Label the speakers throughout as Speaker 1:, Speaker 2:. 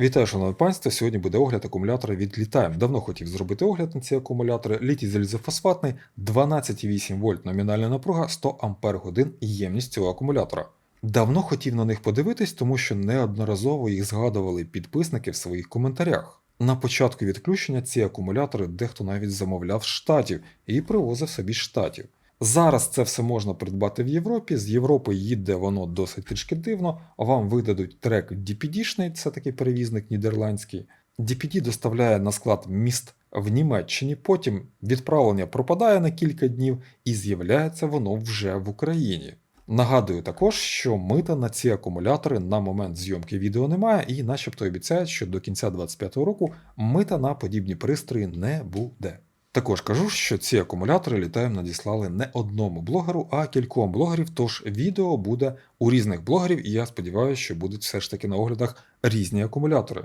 Speaker 1: Вітаю, шановне панство. Сьогодні буде огляд акумулятора від Litaim. Давно хотів зробити огляд на ці акумулятори. Літій залізофосфатний, 12,8 вольт номінальна напруга, 100 ампер годин ємність цього акумулятора. Давно хотів на них подивитись, тому що неодноразово їх згадували підписники в своїх коментарях. На початку відключення ці акумулятори дехто навіть замовляв штатів і привозив собі з штатів. Зараз це все можна придбати в Європі. З Європи їде воно досить трішки дивно. Вам видадуть трек DPD-шний, це такий перевізник нідерландський. DPD доставляє на склад міст в Німеччині, потім відправлення пропадає на кілька днів і з'являється воно вже в Україні. Нагадую також, що мита на ці акумулятори на момент зйомки відео немає, і начебто обіцяють, що до кінця 2025 року мита на подібні пристрої не буде. Також кажу, що ці акумулятори літаєм надіслали не одному блогеру, а кільком блогерів, тож відео буде у різних блогерів, і я сподіваюся, що будуть все ж таки на оглядах різні акумулятори.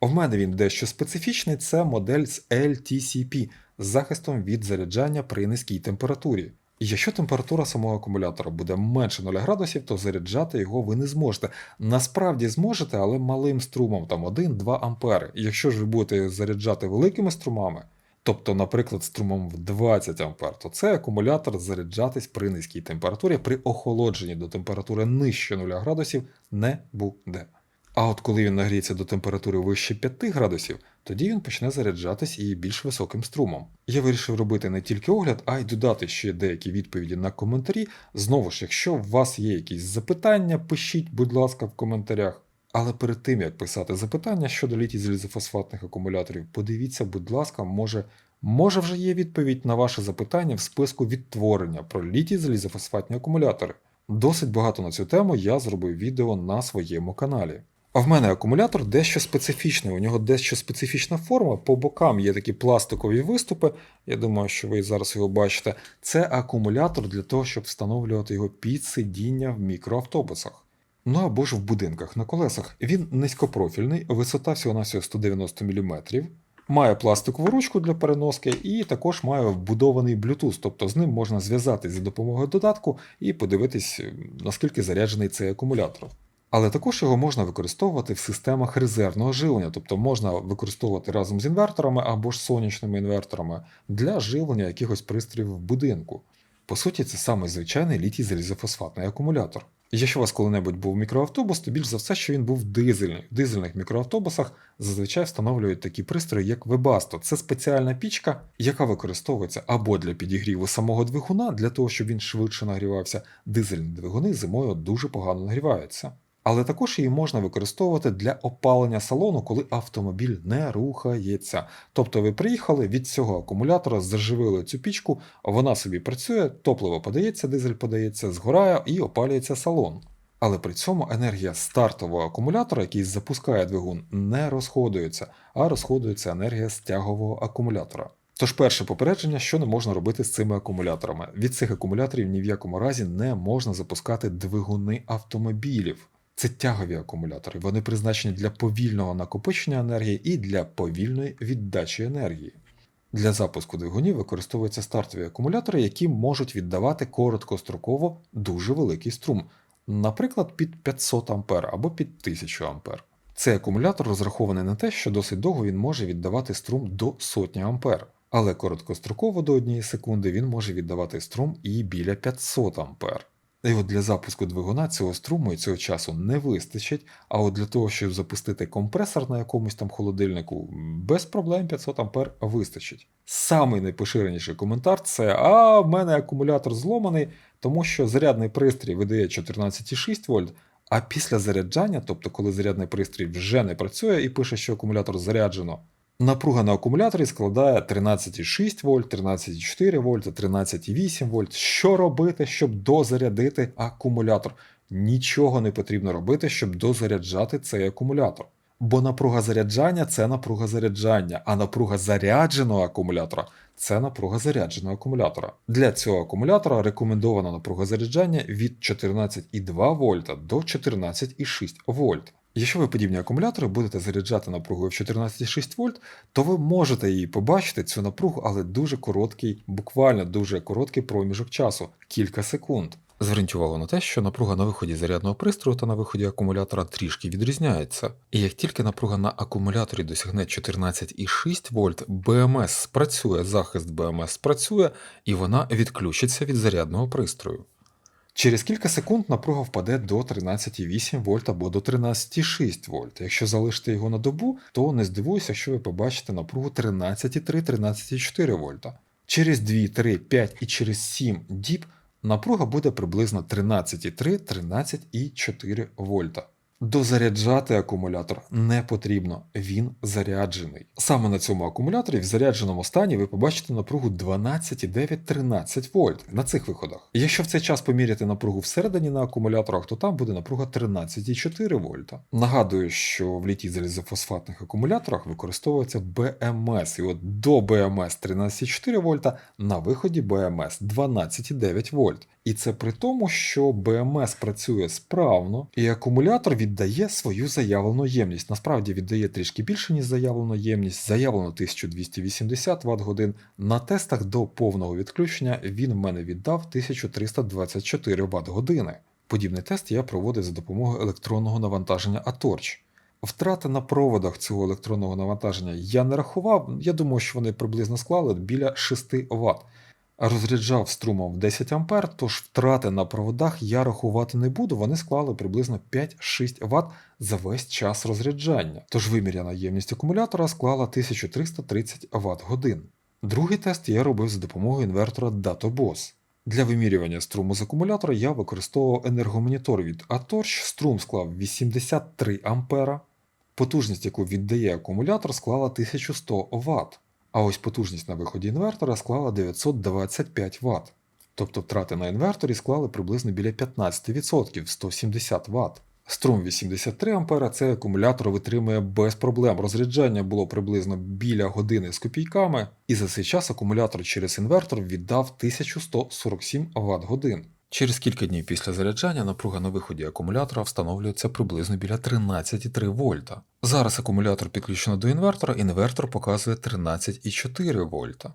Speaker 1: В мене він дещо специфічний, це модель з LTCP з захистом від заряджання при низькій температурі. І якщо температура самого акумулятора буде менше 0 градусів, то заряджати його ви не зможете. Насправді зможете, але малим струмом, там 1-2 ампери. Якщо ж ви будете заряджати великими струмами, тобто, наприклад, струмом в 20 ампер, то цей акумулятор заряджатись при низькій температурі, при охолодженні до температури нижче 0 градусів не буде. А от коли він нагріється до температури вище 5 градусів, тоді він почне заряджатись і більш високим струмом. Я вирішив робити не тільки огляд, а й додати ще деякі відповіді на коментарі. Знову ж, якщо у вас є якісь запитання, пишіть, будь ласка, в коментарях. Але перед тим як писати запитання щодо літій залізофосфатних акумуляторів, подивіться, будь ласка, може, може вже є відповідь на ваше запитання в списку відтворення про літій залізофосфатні акумулятори. Досить багато на цю тему я зробив відео на своєму каналі. А в мене акумулятор дещо специфічний, у нього дещо специфічна форма. По бокам є такі пластикові виступи. Я думаю, що ви зараз його бачите. Це акумулятор для того, щоб встановлювати його під сидіння в мікроавтобусах. Ну або ж в будинках на колесах. Він низькопрофільний, висота всього на 190 мм. Має пластикову ручку для переноски і також має вбудований Bluetooth, тобто з ним можна зв'язатись за допомогою додатку і подивитись, наскільки заряджений цей акумулятор. Але також його можна використовувати в системах резервного живлення, тобто можна використовувати разом з інверторами або ж сонячними інверторами для живлення якихось пристроїв в будинку. По суті, це саме звичайний літій залізофосфатний акумулятор. Якщо у вас коли-небудь був мікроавтобус, то більш за все, що він був дизельний. В дизельних мікроавтобусах зазвичай встановлюють такі пристрої, як Webasto. Це спеціальна пічка, яка використовується або для підігріву самого двигуна, для того, щоб він швидше нагрівався. Дизельні двигуни зимою дуже погано нагріваються. Але також її можна використовувати для опалення салону, коли автомобіль не рухається. Тобто ви приїхали від цього акумулятора, заживили цю пічку, вона собі працює, топливо подається, дизель подається, згорає і опалюється салон. Але при цьому енергія стартового акумулятора, який запускає двигун, не розходується, а розходується енергія стягового акумулятора. Тож перше попередження, що не можна робити з цими акумуляторами. Від цих акумуляторів ні в якому разі не можна запускати двигуни автомобілів. Це тягові акумулятори. Вони призначені для повільного накопичення енергії і для повільної віддачі енергії. Для запуску двигунів використовуються стартові акумулятори, які можуть віддавати короткостроково дуже великий струм, наприклад, під 500 А або під 1000 А. Цей акумулятор розрахований на те, що досить довго він може віддавати струм до сотні А, але короткостроково до 1 секунди він може віддавати струм і біля 500 А. І от для запуску двигуна цього струму і цього часу не вистачить. А от для того, щоб запустити компресор на якомусь там холодильнику, без проблем 500 А вистачить. Самий найпоширеніший коментар це: а в мене акумулятор зломаний, тому що зарядний пристрій видає 14,6 вольт. А після заряджання, тобто коли зарядний пристрій вже не працює і пише, що акумулятор заряджено, Напруга на акумуляторі складає 13,6 вольт, 13,4 вольт, 13,8 вольт. Що робити, щоб дозарядити акумулятор? Нічого не потрібно робити, щоб дозаряджати цей акумулятор. Бо напруга заряджання це напруга заряджання, а напруга зарядженого акумулятора це напруга зарядженого акумулятора. Для цього акумулятора рекомендована напруга заряджання від 14,2 вольта до 14,6 вольт. Якщо ви подібні акумулятори будете заряджати напругою в 14,6 вольт, то ви можете її побачити, цю напругу, але дуже короткий, буквально дуже короткий проміжок часу кілька секунд. Зверніть увагу на те, що напруга на виході зарядного пристрою та на виході акумулятора трішки відрізняється. І як тільки напруга на акумуляторі досягне 14,6 вольт, БМС спрацює, захист БМС спрацює, і вона відключиться від зарядного пристрою. Через кілька секунд напруга впаде до 13,8 вольт або до 13,6 вольт. Якщо залишите його на добу, то не здивуюся, якщо ви побачите напругу 13,3-13,4 вольта. Через 2, 3, 5 і через 7 діб напруга буде приблизно 13,3-13,4 вольта. Дозаряджати акумулятор не потрібно, він заряджений. Саме на цьому акумуляторі в зарядженому стані ви побачите напругу 12,9-13 вольт на цих виходах. Якщо в цей час поміряти напругу всередині на акумуляторах, то там буде напруга 13,4 вольта. Нагадую, що в літій залізофосфатних акумуляторах використовується БМС, і от до БМС 13,4 вольта на виході БМС 12,9 вольт. І це при тому, що БМС працює справно, і акумулятор віддає свою заявлену ємність. Насправді віддає трішки більше, ніж заявлену ємність. Заявлено 1280 Вт годин. На тестах до повного відключення він в мене віддав 1324 Вт години. Подібний тест я проводив за допомогою електронного навантаження ATORCH. Втрати на проводах цього електронного навантаження я не рахував. Я думаю, що вони приблизно склали біля 6 Вт. Розряджав струмом в 10 А, тож втрати на проводах я рахувати не буду, вони склали приблизно 5-6 Вт за весь час розряджання. Тож виміряна ємність акумулятора склала 1330 Вт годин. Другий тест я робив за допомогою інвертора DatoBoss. Для вимірювання струму з акумулятора я використовував енергомонітор від ATORCH, струм склав 83 А, потужність, яку віддає акумулятор, склала 1100 Вт. А ось потужність на виході інвертора склала 925 Вт. Тобто втрати на інверторі склали приблизно біля 15% 170 Вт. Струм 83 А цей акумулятор витримує без проблем. Розряджання було приблизно біля години з копійками, і за цей час акумулятор через інвертор віддав 1147 Вт годин. Через кілька днів після заряджання напруга на виході акумулятора встановлюється приблизно біля 13,3 вольта. Зараз акумулятор підключено до інвертора, інвертор показує 13,4 вольта.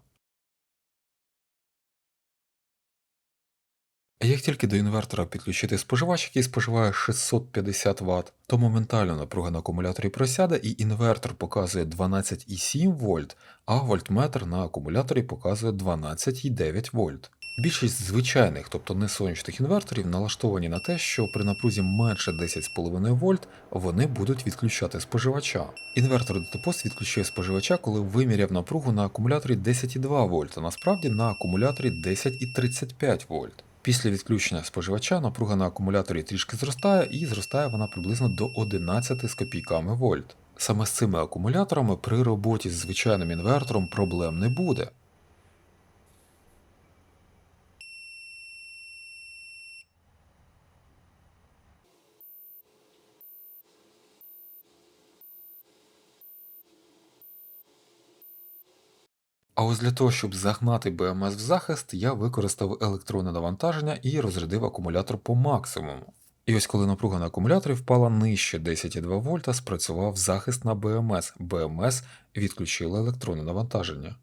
Speaker 1: Як тільки до інвертора підключити споживач, який споживає 650 Вт, то моментально напруга на акумуляторі просяде і інвертор показує 12,7 вольт, а вольтметр на акумуляторі показує 12,9 вольт. Більшість звичайних, тобто не сонячних інверторів, налаштовані на те, що при напрузі менше 10,5 вольт вони будуть відключати споживача. Інвертор DTPOS відключує споживача, коли виміряв напругу на акумуляторі 10,2 вольт, а насправді на акумуляторі 10,35 вольт. Після відключення споживача напруга на акумуляторі трішки зростає і зростає вона приблизно до 11 з копійками вольт. Саме з цими акумуляторами при роботі з звичайним інвертором проблем не буде. А ось для того, щоб загнати БМС в захист, я використав електронне навантаження і розрядив акумулятор по максимуму. І ось коли напруга на акумуляторі впала нижче 10,2 вольта, спрацював захист на БМС. БМС відключило електронне навантаження.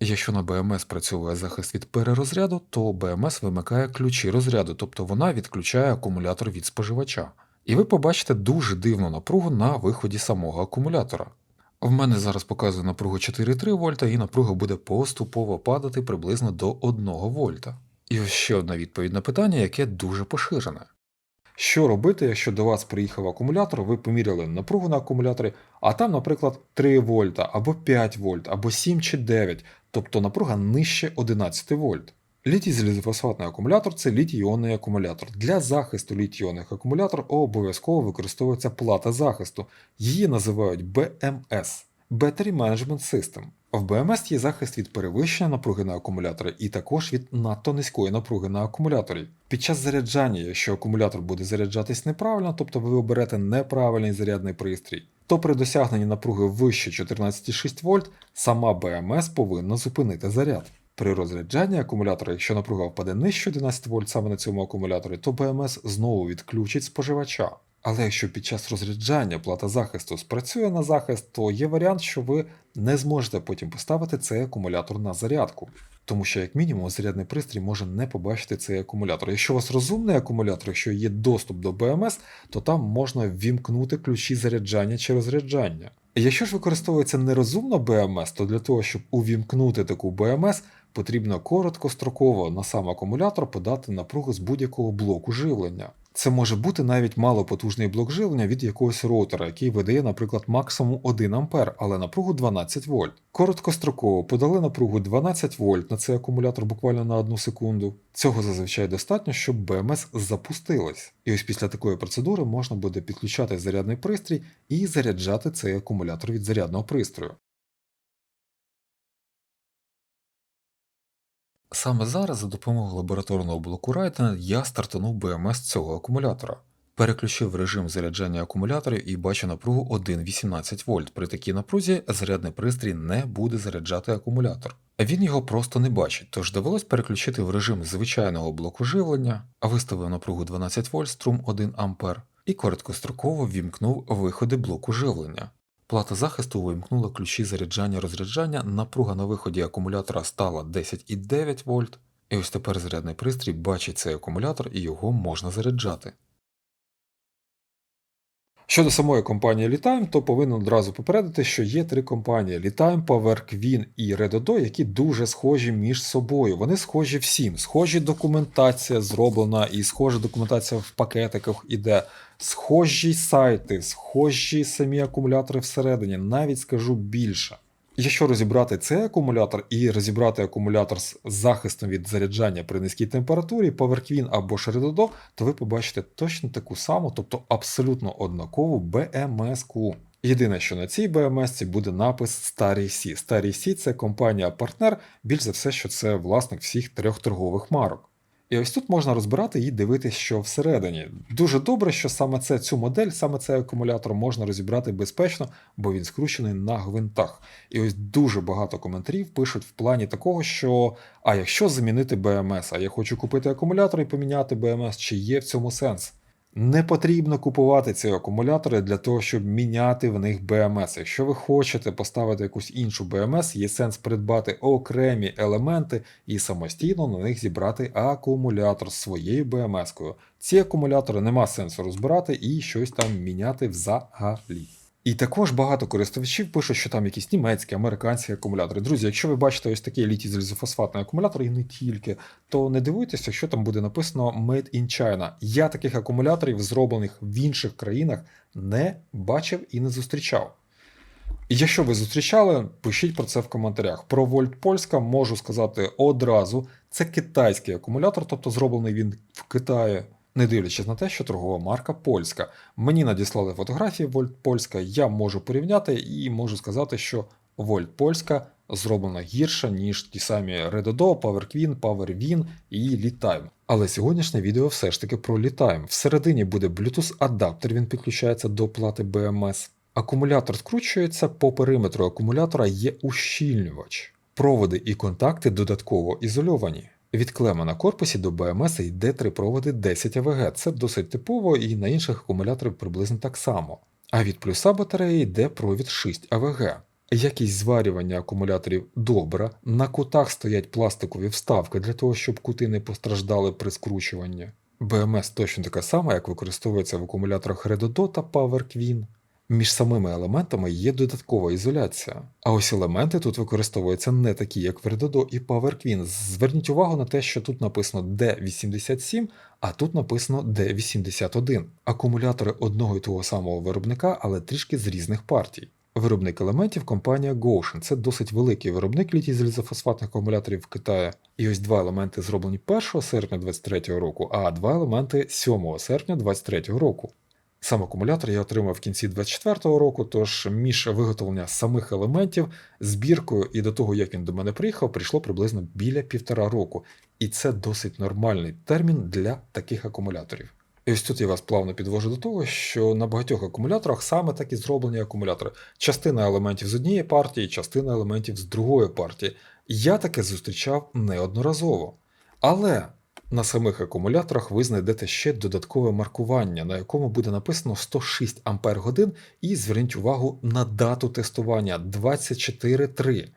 Speaker 1: Якщо на БМС працює захист від перерозряду, то БМС вимикає ключі розряду, тобто вона відключає акумулятор від споживача. І ви побачите дуже дивну напругу на виході самого акумулятора. В мене зараз показує напругу 4,3 вольта, і напруга буде поступово падати приблизно до 1 вольта. І ось ще одна відповідь на питання, яке дуже поширене. Що робити, якщо до вас приїхав акумулятор, ви поміряли напругу на акумуляторі, а там, наприклад, 3 вольта, або 5 вольт, або 7 чи 9, тобто напруга нижче 11 вольт. Літій залізофосфатний акумулятор це літій-іонний акумулятор. Для захисту літій-іонних акумулятор обов'язково використовується плата захисту. Її називають BMS Battery Management System. В BMS є захист від перевищення напруги на акумуляторі і також від надто низької напруги на акумуляторі. Під час заряджання, якщо акумулятор буде заряджатись неправильно, тобто ви оберете неправильний зарядний пристрій, то при досягненні напруги вище 14,6 вольт сама BMS повинна зупинити заряд. При розряджанні акумулятора, якщо напруга впаде нижче 11 вольт саме на цьому акумуляторі, то БМС знову відключить споживача. Але якщо під час розряджання плата захисту спрацює на захист, то є варіант, що ви не зможете потім поставити цей акумулятор на зарядку. Тому що, як мінімум, зарядний пристрій може не побачити цей акумулятор. Якщо у вас розумний акумулятор, якщо є доступ до BMS, то там можна ввімкнути ключі заряджання чи розряджання. Якщо ж використовується нерозумно BMS, то для того, щоб увімкнути таку BMS, потрібно короткостроково на сам акумулятор подати напругу з будь-якого блоку живлення. Це може бути навіть малопотужний блок живлення від якогось роутера, який видає, наприклад, максимум 1 А, але напругу 12 вольт. Короткостроково подали напругу 12 вольт на цей акумулятор буквально на одну секунду. Цього зазвичай достатньо, щоб БМС запустилась. І ось після такої процедури можна буде підключати зарядний пристрій і заряджати цей акумулятор від зарядного пристрою. Саме зараз за допомогою лабораторного блоку Райтена я стартанув БМС цього акумулятора. Переключив режим заряджання акумуляторів і бачу напругу 1,18 вольт. При такій напрузі зарядний пристрій не буде заряджати акумулятор. Він його просто не бачить, тож довелось переключити в режим звичайного блоку живлення, а виставив напругу 12 вольт струм 1 А і короткостроково ввімкнув виходи блоку живлення. Плата захисту вимкнула ключі заряджання-розряджання, напруга на виході акумулятора стала 10,9 вольт, і ось тепер зарядний пристрій бачить цей акумулятор і його можна заряджати. Щодо самої компанії Літайм, то повинен одразу попередити, що є три компанії: Litime, PowerQueen і Redodo, які дуже схожі між собою. Вони схожі всім. Схожі документація зроблена, і схожа документація в пакетиках іде. Схожі сайти, схожі самі акумулятори всередині, навіть скажу більше. Якщо розібрати цей акумулятор і розібрати акумулятор з захистом від заряджання при низькій температурі, PowerQueen або ж то ви побачите точно таку саму, тобто абсолютно однакову BMS-ку. Єдине, що на цій BMS буде напис Старий Сі. Старий Сі це компанія-партнер, більш за все, що це власник всіх трьох торгових марок. І ось тут можна розбирати і дивитися, що всередині. Дуже добре, що саме це цю модель, саме цей акумулятор можна розібрати безпечно, бо він скручений на гвинтах. І ось дуже багато коментарів пишуть в плані такого, що а якщо замінити БМС, а я хочу купити акумулятор і поміняти БМС, чи є в цьому сенс? Не потрібно купувати ці акумулятори для того, щоб міняти в них BMS. Якщо ви хочете поставити якусь іншу BMS, є сенс придбати окремі елементи і самостійно на них зібрати акумулятор своєю BMS-кою. Ці акумулятори нема сенсу розбирати і щось там міняти взагалі. І також багато користувачів пишуть, що там якісь німецькі, американські акумулятори. Друзі, якщо ви бачите ось такий літій залізофосфатний акумулятор, і не тільки, то не дивуйтеся, що там буде написано Made in China. Я таких акумуляторів, зроблених в інших країнах, не бачив і не зустрічав. І якщо ви зустрічали, пишіть про це в коментарях. Про Вольт Польська можу сказати одразу: це китайський акумулятор, тобто зроблений він в Китаї не дивлячись на те, що торгова марка польська. Мені надіслали фотографії Вольт Польська, я можу порівняти і можу сказати, що Вольт Польська зроблена гірше, ніж ті самі Redodo, PowerQueen, PowerWin і Litime. Але сьогоднішнє відео все ж таки про Litime. Всередині буде Bluetooth-адаптер, він підключається до плати BMS. Акумулятор скручується, по периметру акумулятора є ущільнювач. Проводи і контакти додатково ізольовані. Від клема на корпусі до БМС йде три проводи 10 АВГ. Це досить типово і на інших акумуляторах приблизно так само. А від плюса батареї йде провід 6 АВГ. Якість зварювання акумуляторів добра, на кутах стоять пластикові вставки для того, щоб кути не постраждали при скручуванні. БМС точно така сама, як використовується в акумуляторах Redodo та PowerQueen. Між самими елементами є додаткова ізоляція. А ось елементи тут використовуються не такі, як в Redodo і PowerQueen. Зверніть увагу на те, що тут написано D87, а тут написано D81. Акумулятори одного і того самого виробника, але трішки з різних партій. Виробник елементів компанія Goshen. Це досить великий виробник літій залізофосфатних акумуляторів в Китаї. І ось два елементи зроблені 1 серпня 2023 року, а два елементи 7 серпня 2023 року. Сам акумулятор я отримав в кінці 2024 року, тож між виготовлення самих елементів, збіркою і до того, як він до мене приїхав, прийшло приблизно біля півтора року. І це досить нормальний термін для таких акумуляторів. І ось тут я вас плавно підвожу до того, що на багатьох акумуляторах саме так і зроблені акумулятори. Частина елементів з однієї партії, частина елементів з другої партії. Я таке зустрічав неодноразово. Але На самих акумуляторах ви знайдете ще додаткове маркування, на якому буде написано 106 Ампер годин, і зверніть увагу на дату тестування 24.3.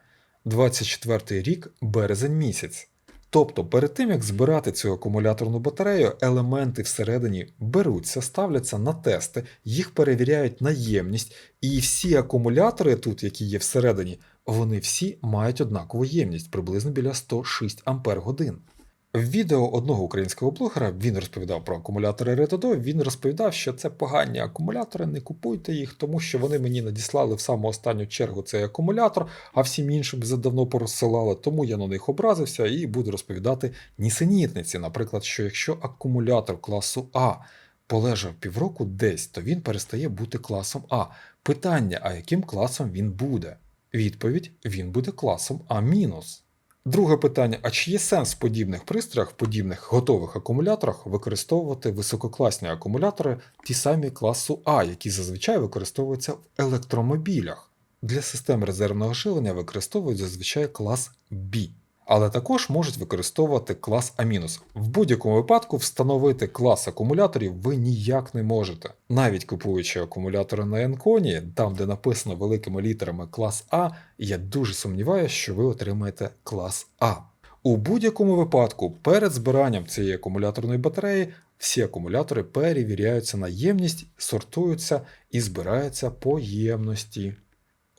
Speaker 1: 24 рік, березень місяць. Тобто, перед тим як збирати цю акумуляторну батарею, елементи всередині беруться, ставляться на тести, їх перевіряють на ємність, і всі акумулятори тут, які є всередині, вони всі мають однакову ємність приблизно біля 106 Ампер годин. В відео одного українського блогера він розповідав про акумулятори Redodo, Він розповідав, що це погані акумулятори, не купуйте їх, тому що вони мені надіслали в саму останню чергу цей акумулятор, а всім іншим вже давно порозсилали, тому я на них образився і буду розповідати нісенітниці. Наприклад, що якщо акумулятор класу А полежав півроку десь, то він перестає бути класом А. Питання: а яким класом він буде? Відповідь: він буде класом А-. Друге питання: а чи є сенс в подібних пристроях, в подібних готових акумуляторах використовувати висококласні акумулятори, ті самі класу А, які зазвичай використовуються в електромобілях? Для систем резервного живлення використовують зазвичай клас B але також можуть використовувати клас А-. В будь-якому випадку встановити клас акумуляторів ви ніяк не можете. Навіть купуючи акумулятори на Енконі, там де написано великими літерами клас А, я дуже сумніваюся, що ви отримаєте клас А. У будь-якому випадку, перед збиранням цієї акумуляторної батареї, всі акумулятори перевіряються на ємність, сортуються і збираються по ємності.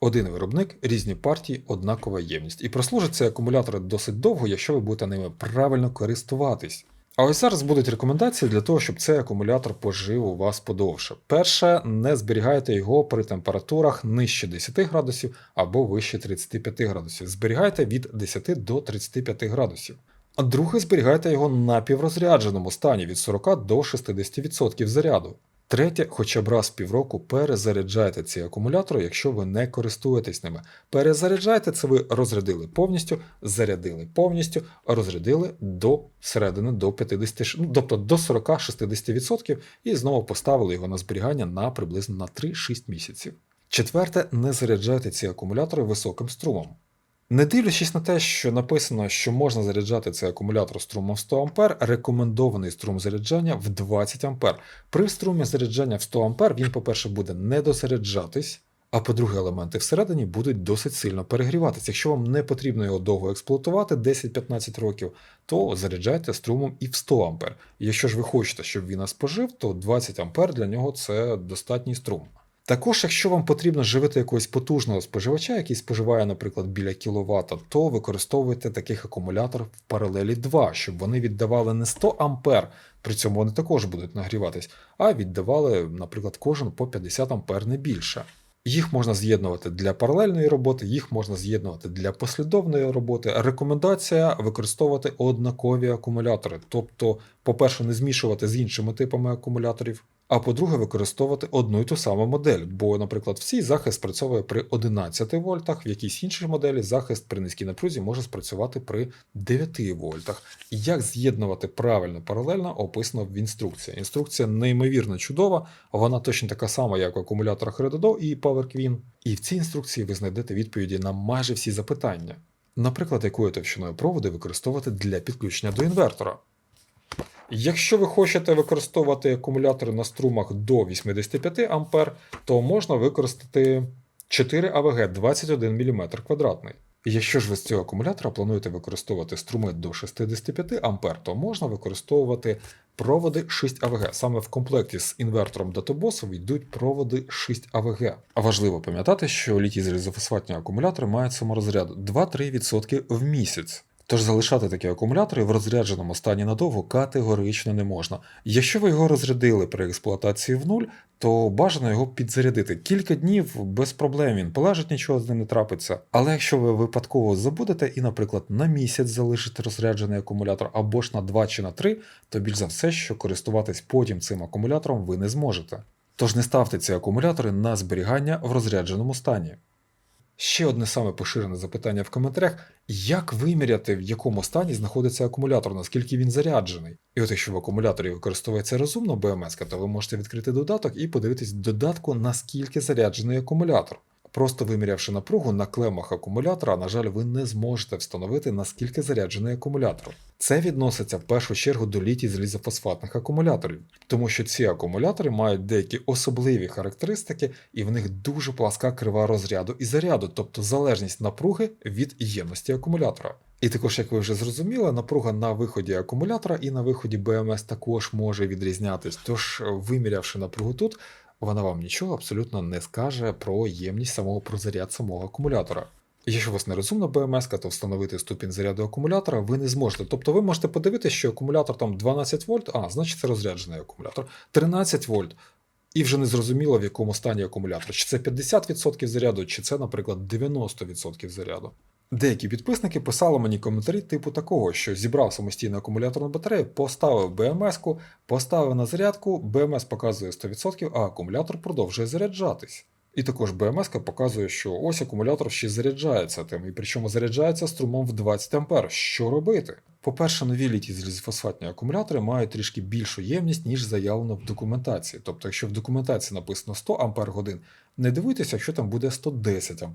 Speaker 1: Один виробник, різні партії, однакова ємність. І прослужать ці акумулятори досить довго, якщо ви будете ними правильно користуватись. А ось зараз будуть рекомендації для того, щоб цей акумулятор пожив у вас подовше. Перше, не зберігайте його при температурах нижче 10 градусів або вище 35 градусів. Зберігайте від 10 до 35 градусів. А друге, зберігайте його на піврозрядженому стані від 40 до 60% заряду. Третє, хоча б раз в півроку перезаряджайте ці акумулятори, якщо ви не користуєтесь ними. Перезаряджайте це ви розрядили повністю, зарядили повністю, розрядили до середини до 50, ну, тобто до 40-60% і знову поставили його на зберігання на приблизно на 3-6 місяців. Четверте, не заряджайте ці акумулятори високим струмом. Не дивлячись на те, що написано, що можна заряджати цей акумулятор струмом 100 А, рекомендований струм заряджання в 20 А. При струмі заряджання в 100 А він, по-перше, буде не дозаряджатись, а по-друге, елементи всередині будуть досить сильно перегріватися. Якщо вам не потрібно його довго експлуатувати 10-15 років, то заряджайте струмом і в 100 А. Якщо ж ви хочете, щоб він нас пожив, то 20 А для нього це достатній струм. Також, якщо вам потрібно живити якогось потужного споживача, який споживає, наприклад, біля кіловата, то використовуйте таких акумуляторів в паралелі 2, щоб вони віддавали не 100 ампер, при цьому вони також будуть нагріватись, а віддавали, наприклад, кожен по 50 ампер не більше. Їх можна з'єднувати для паралельної роботи, їх можна з'єднувати для послідовної роботи. Рекомендація використовувати однакові акумулятори, тобто, по-перше, не змішувати з іншими типами акумуляторів, а по-друге, використовувати одну і ту саму модель, бо, наприклад, в цій захист спрацьовує при 11 вольтах, в якійсь іншій моделі захист при низькій напрузі може спрацювати при 9 вольтах. Як з'єднувати правильно паралельно, описано в інструкції. Інструкція неймовірно чудова, вона точно така сама, як в акумуляторах Redodo і PowerQueen. І в цій інструкції ви знайдете відповіді на майже всі запитання. Наприклад, якою товщиною проводи використовувати для підключення до інвертора. Якщо ви хочете використовувати акумулятори на струмах до 85 А, то можна використати 4 АВГ 21 мм квадратний. Якщо ж ви з цього акумулятора плануєте використовувати струми до 65 А, то можна використовувати проводи 6 АВГ. Саме в комплекті з інвертором Databos йдуть проводи 6 АВГ. А важливо пам'ятати, що літій залізофосфатні акумулятори мають саморозряд 2-3% в місяць. Тож залишати такі акумулятори в розрядженому стані надовго категорично не можна. Якщо ви його розрядили при експлуатації в нуль, то бажано його підзарядити. Кілька днів без проблем він полежить, нічого з ним не трапиться. Але якщо ви випадково забудете і, наприклад, на місяць залишите розряджений акумулятор або ж на 2 чи на 3, то більш за все, що користуватись потім цим акумулятором ви не зможете. Тож не ставте ці акумулятори на зберігання в розрядженому стані. Ще одне саме поширене запитання в коментарях: як виміряти, в якому стані знаходиться акумулятор, наскільки він заряджений? І от якщо в акумуляторі використовується розумно БМС, то ви можете відкрити додаток і подивитись додатку, наскільки заряджений акумулятор. Просто вимірявши напругу на клемах акумулятора, на жаль, ви не зможете встановити, наскільки заряджений акумулятор. Це відноситься в першу чергу до літій залізофосфатних акумуляторів, тому що ці акумулятори мають деякі особливі характеристики, і в них дуже пласка крива розряду і заряду, тобто залежність напруги від ємності акумулятора. І також, як ви вже зрозуміли, напруга на виході акумулятора і на виході БМС також може відрізнятись. Тож, вимірявши напругу тут, вона вам нічого абсолютно не скаже про ємність самого про заряд самого акумулятора. Якщо у вас нерозумна БМС, то встановити ступінь заряду акумулятора ви не зможете. Тобто ви можете подивитися, що акумулятор там 12 вольт, а значить це розряджений акумулятор, 13 вольт. І вже не зрозуміло, в якому стані акумулятор. Чи це 50% заряду, чи це, наприклад, 90% заряду. Деякі підписники писали мені коментарі типу такого, що зібрав самостійну акумуляторну батарею, поставив БМС-ку, поставив на зарядку, БМС показує 100%, а акумулятор продовжує заряджатись. І також БМС показує, що ось акумулятор ще заряджається тим, і причому заряджається струмом в 20 А. Що робити? По-перше, нові літій залізофосфатні акумулятори мають трішки більшу ємність, ніж заявлено в документації. Тобто, якщо в документації написано 100 Ах, не дивуйтеся, якщо там буде 110 Ах.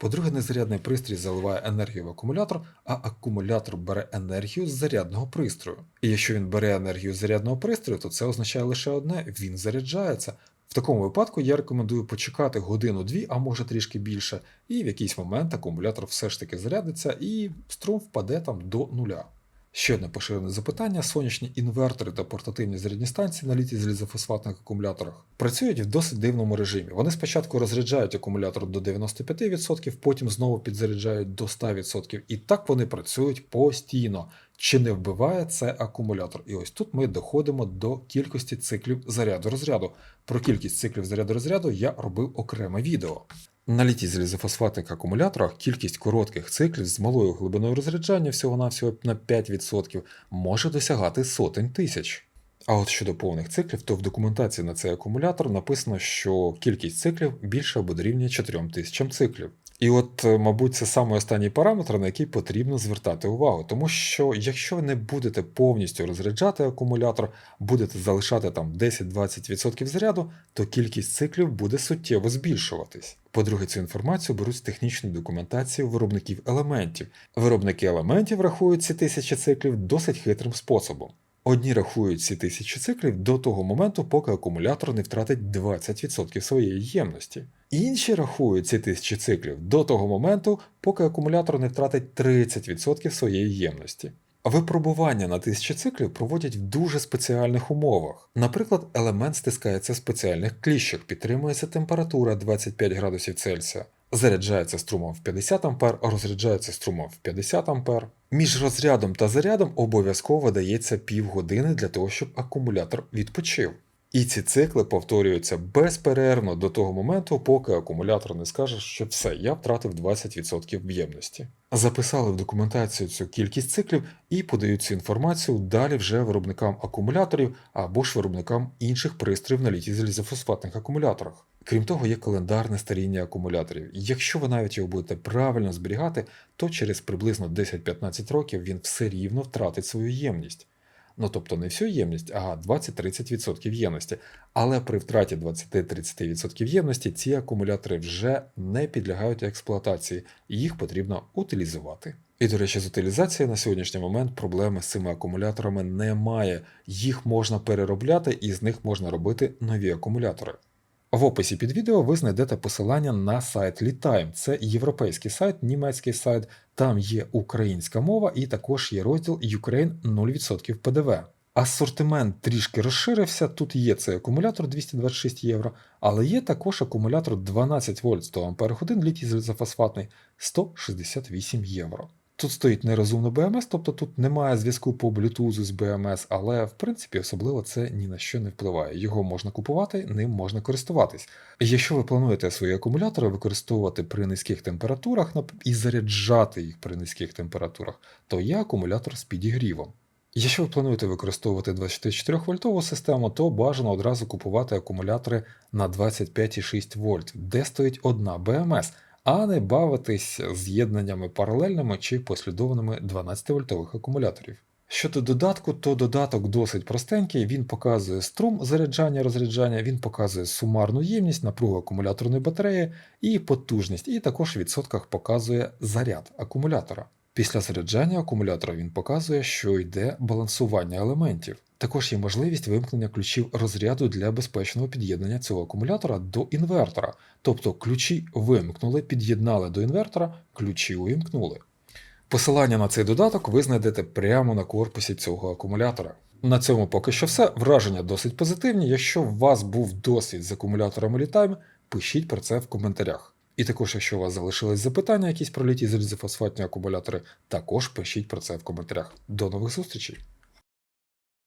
Speaker 1: По-друге, незарядний пристрій заливає енергію в акумулятор, а акумулятор бере енергію з зарядного пристрою. І якщо він бере енергію з зарядного пристрою, то це означає лише одне: він заряджається. В такому випадку я рекомендую почекати годину-дві, а може трішки більше, і в якийсь момент акумулятор все ж таки зарядиться і струм впаде там до нуля. Ще одне поширене запитання: сонячні інвертори та портативні зарядні станції на літій залізофосфатних акумуляторах працюють в досить дивному режимі. Вони спочатку розряджають акумулятор до 95%, потім знову підзаряджають до 100%. І так вони працюють постійно. Чи не вбиває це акумулятор? І ось тут ми доходимо до кількості циклів заряду розряду. Про кількість циклів заряду розряду я робив окреме відео. На літій залізофосфатних акумуляторах кількість коротких циклів з малою глибиною розряджання всього-навсього на 5% може досягати сотень тисяч. А от щодо повних циклів, то в документації на цей акумулятор написано, що кількість циклів більше або дорівнює 4000 циклів. І от, е, мабуть, це саме останній параметр, на який потрібно звертати увагу. Тому що якщо ви не будете повністю розряджати акумулятор, будете залишати там 10-20% заряду, то кількість циклів буде суттєво збільшуватись. По-друге, цю інформацію беруть з технічної документації виробників елементів. Виробники елементів рахують ці тисячі циклів досить хитрим способом. Одні рахують ці тисячі циклів до того моменту, поки акумулятор не втратить 20% своєї ємності. Інші рахують ці тисячі циклів до того моменту, поки акумулятор не втратить 30% своєї ємності. Випробування на тисячі циклів проводять в дуже спеціальних умовах. Наприклад, елемент стискається в спеціальних кліщах, підтримується температура 25 градусів Цельсія, заряджається струмом в 50 А, розряджається струмом в 50 А. Між розрядом та зарядом обов'язково дається півгодини для того, щоб акумулятор відпочив. І ці цикли повторюються безперервно до того моменту, поки акумулятор не скаже, що все, я втратив 20% в'ємності. Записали в документацію цю кількість циклів і подають цю інформацію далі вже виробникам акумуляторів або ж виробникам інших пристроїв на літій залізофосфатних акумуляторах. Крім того, є календарне старіння акумуляторів. Якщо ви навіть його будете правильно зберігати, то через приблизно 10-15 років він все рівно втратить свою ємність. Ну тобто не всю ємність, а 20-30% ємності. Але при втраті 20-30% ємності ці акумулятори вже не підлягають експлуатації, і їх потрібно утилізувати. І, до речі, з утилізації на сьогоднішній момент проблеми з цими акумуляторами немає. Їх можна переробляти і з них можна робити нові акумулятори. В описі під відео ви знайдете посилання на сайт Litime. Це європейський сайт, німецький сайт, там є українська мова і також є розділ Ukraine 0% ПДВ. Асортимент трішки розширився. Тут є цей акумулятор 226 євро, але є також акумулятор 12 вольт 100 Ах літій залізофосфатний 168 євро. Тут стоїть нерозумно BMS, тобто тут немає зв'язку по Bluetooth з BMS, але в принципі особливо це ні на що не впливає. Його можна купувати, ним можна користуватись. Якщо ви плануєте свої акумулятори використовувати при низьких температурах і заряджати їх при низьких температурах, то є акумулятор з підігрівом. Якщо ви плануєте використовувати 24 вольтову систему, то бажано одразу купувати акумулятори на 25,6 вольт, де стоїть одна BMS – а не бавитись з'єднаннями паралельними чи послідовними 12-вольтових акумуляторів. Щодо додатку, то додаток досить простенький. Він показує струм заряджання, розряджання, він показує сумарну ємність, напругу акумуляторної батареї і потужність, і також в відсотках показує заряд акумулятора. Після заряджання акумулятора він показує, що йде балансування елементів. Також є можливість вимкнення ключів розряду для безпечного під'єднання цього акумулятора до інвертора. Тобто ключі вимкнули, під'єднали до інвертора, ключі увімкнули. Посилання на цей додаток ви знайдете прямо на корпусі цього акумулятора. На цьому поки що все. Враження досить позитивні. Якщо у вас був досвід з акумуляторами Літайм, пишіть про це в коментарях. І також, якщо у вас залишились запитання якісь про літій залізофосфатні акумулятори, також пишіть про це в коментарях. До нових зустрічей!